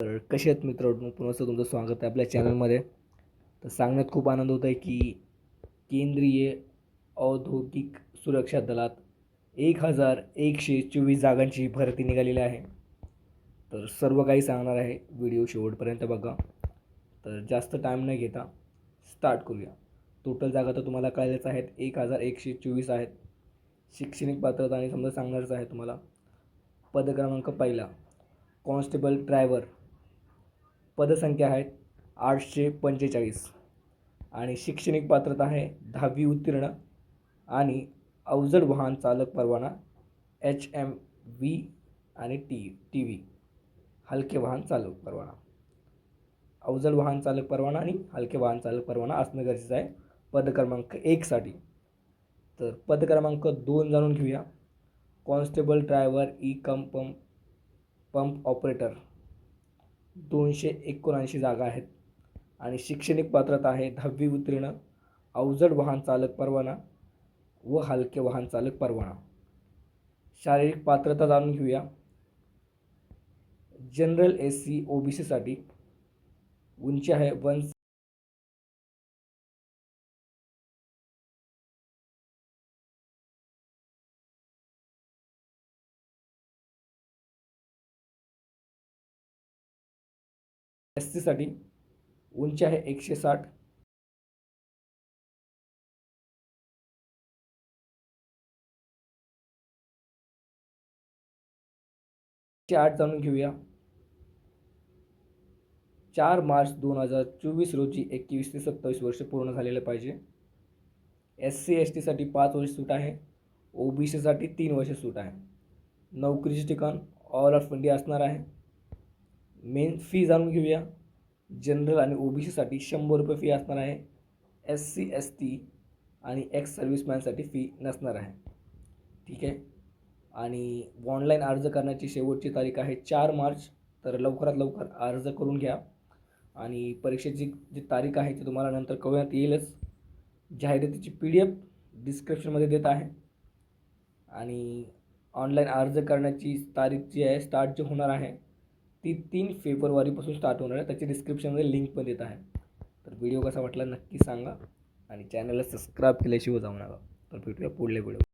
तर कसे आहेत मित्र? पुन्हा तुमचं स्वागत आहे आपल्या चॅनलमध्ये तर सांगण्यात खूप आनंद होत आहे की केंद्रीय औद्योगिक सुरक्षा दलात एक हजार एकशे चोवीस जागांची भरती निघालेली आहे. तर सर्व काही सांगणार आहे. व्हिडिओ शेवटपर्यंत बघा. तर जास्त टाईम न घेता स्टार्ट करूया. टोटल जागा तर तुम्हाला कळलेच आहेत. एक हजार एकशे चोवीस आहेत. शैक्षणिक पात्रता आणि समजा सांगणारच आहे तुम्हाला. पदक्रमांक पहिला. Constable driver. पदसंख्या आहेत आठशे पंचेचाळीस. आणि शैक्षणिक पात्रता आहे दहावी उत्तीर्ण आणि अवजड वाहन चालक परवाना एच एम व्ही आणि टी टी व्ही हलके वाहन चालक परवाना. अवजड वाहन चालक परवाना आणि हलके वाहन चालक परवाना असणं गरजेचं आहे पद क्रमांक एकसाठी तर पद क्रमांक दोन जाणून घेऊया. कॉन्स्टेबल ड्रायव्हर ई कम पंप पंप ऑपरेटर. दोनशे एकोणऐंशी जागा आहेत. आणि शैक्षणिक पात्रता आहे दहावी उत्तीर्ण अवजड वाहन चालक परवाना व हलके वाहन चालक परवाना. शारीरिक पात्रता जाणून घेऊया. General S C O B सीसाठी उंची आहे वन एस सीसाठी उंची आहे एकशे साठ. आठ जाणून घेऊया. चार मार्च दोन हज़ार चोवीस रोजी एकवीस ते सत्तावीस वर्ष पूर्ण झालेलं पाहिजे. एस सी एस टीसाठी पाच वर्ष सूट आहे. ओ बी सीसाठी तीन वर्ष सूट आहे. नोकरीचे ठिकाण ऑल ऑफ़ इंडिया असणार आहे. मेन फी जाणून घेऊया. जनरल आणि ओ बी सीसाठी शंभर रुपये फी असणार आहे. एस सी एस टी आणि एक्स सर्व्हिसमॅनसाठी फी नसणार आहे. ठीक आहे? आणि ऑनलाईन अर्ज करण्याची शेवटची तारीख आहे चार मार्च. तर लवकरात लवकर अर्ज करून घ्या. आणि परीक्षेची जी तारीख आहे ती तुम्हाला नंतर कळवण्यात येईलच. जाहिरातीची पी डी एफ डिस्क्रिप्शनमध्ये देत आहे. आणि ऑनलाईन अर्ज करण्याची तारीख जी आहे स्टार्ट जी होणार आहे ती तीन फेब्रुवारीपासून स्टार्ट होणार आहे. त्याची डिस्क्रिप्शनमध्ये लिंक पण देत आहे. तर व्हिडिओ कसा वाटला नक्की सांगा. आणि चॅनलला सबस्क्राईब केल्याशिवाय जाऊ नका. तर भेटूया पुढल्या व्हिडिओ